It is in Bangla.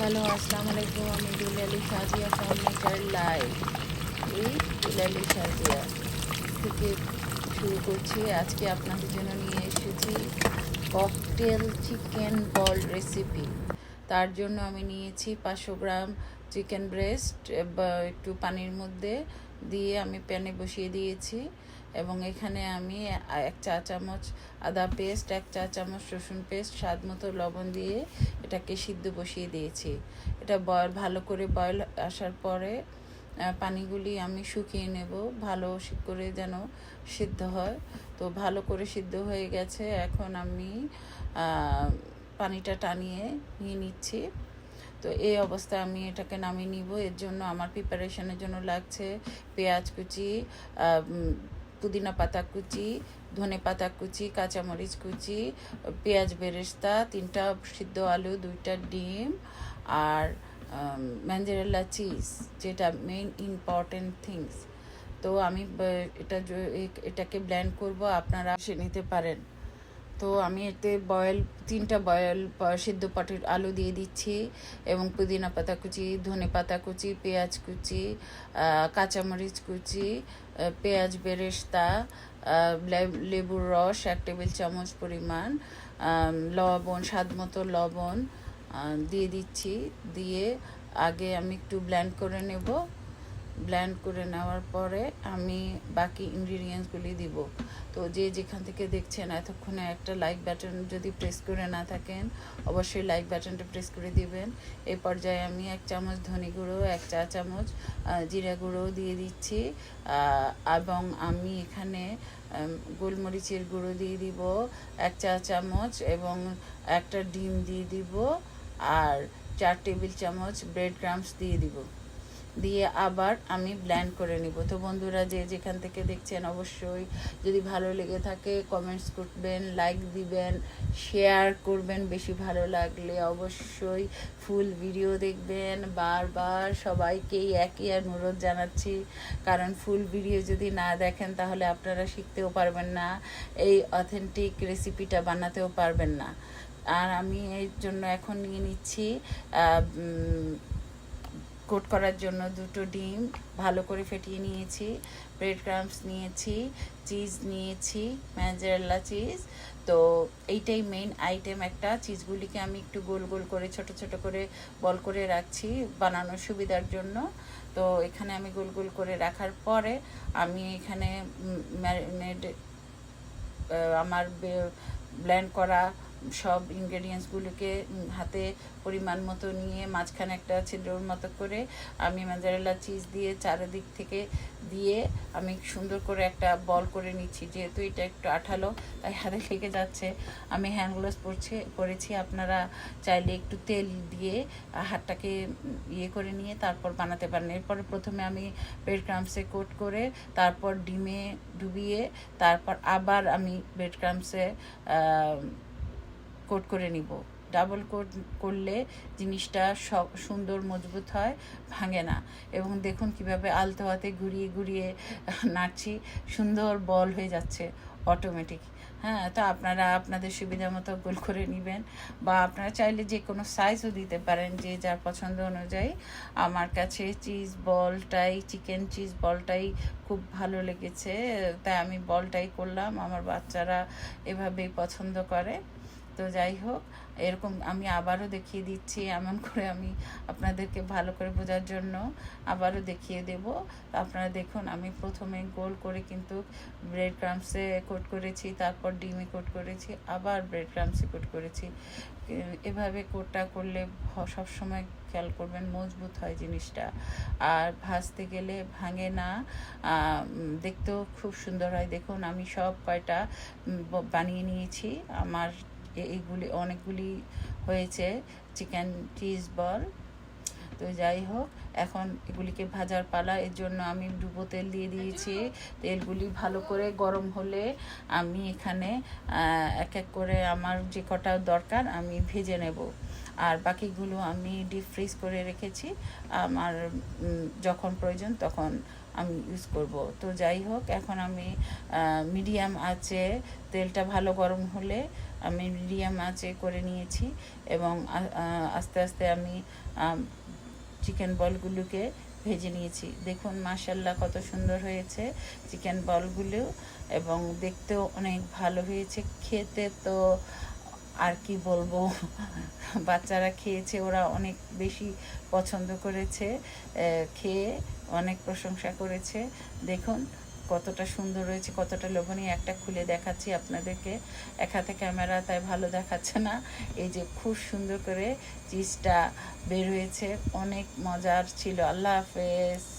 হ্যালো আসসালামু আলাইকুম আমি Dulali Sajia from Nature Live এই দুলালি সাজিয়া থেকে শুরু করছি। আজকে আপনাদের জন্য নিয়ে এসেছি ককটেল চিকেন বল রেসিপি তার জন্য আমি নিয়েছি পাঁচশো গ্রাম চিকেন ব্রেস্ট একটু পানির মধ্যে দিয়ে আমি প্যানে বসিয়ে দিয়েছি এবং এখানে আমি এক চা চামচ আদা পেস্ট, এক চা চামচ রসুন পেস্ট, স্বাদ মতো লবণ দিয়ে এটাকে সিদ্ধ বসিয়ে দিয়েছি। এটা বয়ল ভালো করে বয়ল আসার পরে পানিগুলি আমি শুকিয়ে নেব। ভালো করে যেন সিদ্ধ হয়। তো ভালো করে সিদ্ধ হয়ে গেছে। এখন আমি পানিটা টানিয়ে নিয়ে নিচ্ছি। তো এই অবস্থায় আমি এটাকে নামিয়ে নিব। এর জন্য আমার প্রিপারেশনের জন্য লাগছে পেঁয়াজ কুচি পুদিনা পাতা কুচি, ধনে পাতা কুচি, কাঁচামরিচ কুচি, পেঁয়াজ বেরেস্তা, তিনটা সিদ্ধ আলু, দুইটা ডিম আর ম্যাঞ্জেরেলা চিজ যেটা মেইন ইম্পর্টেন্ট থিংস তো আমি এটা এটাকে ব্ল্যান্ড করব, আপনারা সে নিতে পারেন। তো আমি এতে বয়েল, তিনটা বয়েল সিদ্ধ পটের আলু দিয়ে দিচ্ছি এবং পুদিনা পাতা কুচি, ধনে পাতা কুচি, পেঁয়াজ কুচি কাঁচামরিচ কুচি পেঁয়াজ বেরেস্তা লেবুর রস, এক টেবিল চামচ পরিমাণ লবণ, স্বাদ মতো লবণ দিয়ে দিচ্ছি। দিয়ে আগে আমি একটু ব্ল্যান্ড করে নেব। ব্ল্যান্ড করে নেওয়ার পরে আমি বাকি ইনগ্রিডিয়েন্টসগুলি দিব। তো যে যেখান থেকে দেখছেন এতক্ষণে একটা লাইক বাটন যদি প্রেস করে না থাকেন, অবশ্যই লাইক বাটনটা প্রেস করে দিবেন। এই পর্যায়ে আমি এক চামচ ধনে গুঁড়ো, এক চা চামচ জিরা গুঁড়ো দিয়ে দিচ্ছি এবং আমি এখানে গোলমরিচের গুঁড়ো দিয়ে দিব, এক চা চামচ এবং একটা ডিম দিয়ে দিব, আর চার টেবিল চামচ ব্রেড ক্রামস দিয়ে দিব। দিয়ে আবার আমি ব্ল্যান্ড করে নিব। তো বন্ধুরা, যে যেখান থেকে দেখছেন অবশ্যই যদি ভালো লেগে থাকে কমেন্টস করবেন লাইক দিবেন শেয়ার করবেন বেশি ভালো লাগলে অবশ্যই ফুল ভিডিও দেখবেন। বারবার সবাইকেই একই অনুরোধ জানাচ্ছি, কারণ ফুল ভিডিও যদি না দেখেন তাহলে আপনারা শিখতেও পারবেন না, এই অথেন্টিক রেসিপিটা বানাতেও পারবেন না। আর আমি এর জন্য এখন নিয়ে নিচ্ছি কোট করার জন্য দুটো ডিম ভালো করে ফেটিয়ে নিয়েছি ব্রেড ক্রামস নিয়েছি চিজ নিয়েছি ম্যাজেরাল্লা চিজ তো এইটাই মেইন আইটেম একটা। চিজগুলিকে আমি একটু গোল গোল করে, ছোট ছোট করে বল করে রাখছি বানানোর সুবিধার জন্য। তো এখানে আমি গোল গোল করে রাখার পরে আমি এখানে ম্যারিনেড আমার ব্লেন্ড করা সব ইনগ্রেডিয়েন্টসগুলোকে হাতে পরিমাণ মতো নিয়ে মাঝখানে একটা ছিদ্রর মতো করে আমি মাজারেলা চিজ দিয়ে চারিদিক থেকে দিয়ে আমি সুন্দর করে একটা বল করে নিচ্ছি। যেহেতু এটা একটু আঠালো, তাই হাতে লেগে যাচ্ছে। আমি হ্যান্ড গ্লোভস পরছি, পরেছি। আপনারা চাইলে একটু তেল দিয়ে হাতটাকে ইয়ে করে নিয়ে তারপর বানাতে পারেন। এরপরে প্রথমে আমি ব্রেড ক্রামসে কোট করে, তারপর ডিমে ডুবিয়ে, তারপর আবার আমি ব্রেড ক্রামসে কোট করে নিব। ডাবল কোট করলে জিনিসটা সব সুন্দর, মজবুত হয়, ভাঙে না। এবং দেখুন কীভাবে আলতো হাতে ঘুরিয়ে ঘুরিয়ে নাড়ছি, সুন্দর বল হয়ে যাচ্ছে অটোমেটিক হ্যাঁ তো আপনারা আপনাদের সুবিধা মতো গোল করে নেবেন বা আপনারা চাইলে যে কোনো সাইজও দিতে পারেন যে যার পছন্দ অনুযায়ী। আমার কাছে চিজ বলটাই চিকেন চিজ বলটাই খুব ভালো লেগেছে। তাই আমি বলটাই করলাম। আমার বাচ্চারা এভাবেই পছন্দ করে। তো যাই হোক, এরকম আমি আবারও দেখিয়ে দিচ্ছি, এমন করে আমি আপনাদেরকে ভালো করে বোঝার জন্য আবারও দেখিয়ে দেব। আপনারা দেখুন, আমি প্রথমে গোল করে কিন্তু ব্রেড ক্রামসে কোট করেছি, তারপর ডিমে কোট করেছি, আবার ব্রেড ক্রামসে কোট করেছি। এভাবে কোটটা করলে সবসময় খেয়াল করবেন, মজবুত হয় জিনিসটা। আর ভাজতে গেলে ভাঙে না দেখতেও খুব সুন্দর হয়। দেখুন, আমি সব কয়টা বানিয়ে নিয়েছি। আমার এইগুলি অনেকগুলি হয়েছে, চিকেন চিজ বল। তো যাই হোক, এখন এগুলিকে ভাজার পালা, এর জন্য আমি ডুবো তেল দিয়ে দিয়েছি। তেলগুলি ভালো করে গরম হলে আমি এখানে এক এক করে আমার যে কটা দরকার আমি ভেজে নেব। আর বাকিগুলো আমি ডিপ ফ্রিজ করে রেখেছি। আমার যখন প্রয়োজন তখন আমি ইউজ করব। তো যাই হোক, এখন আমি মিডিয়াম আছে তেলটা ভালো গরম হলে আমি মিডিয়াম আঁচে করে নিয়েছি এবং আস্তে আস্তে আমি চিকেন বলগুলোকে ভেজে নিয়েছি। দেখুন মাসাল্লাহ কত সুন্দর হয়েছে চিকেন বলগুলো এবং দেখতেও অনেক ভালো হয়েছে। খেতে তো আর কি বলব? বাচ্চারা খেয়েছে, ওরা অনেক বেশি পছন্দ করেছে খেয়ে অনেক প্রশংসা করেছে। দেখুন কতটা সুন্দর রয়েছে, কতটা লোভনীয়। একটা খুলে দেখাচ্ছি আপনাদেরকে। এক হাতে ক্যামেরা, তাই ভালো দেখাচ্ছে না। এই যে খুব সুন্দর করে চিজটা বের হয়েছে। অনেক মজার ছিল। আল্লাহ হাফেজ।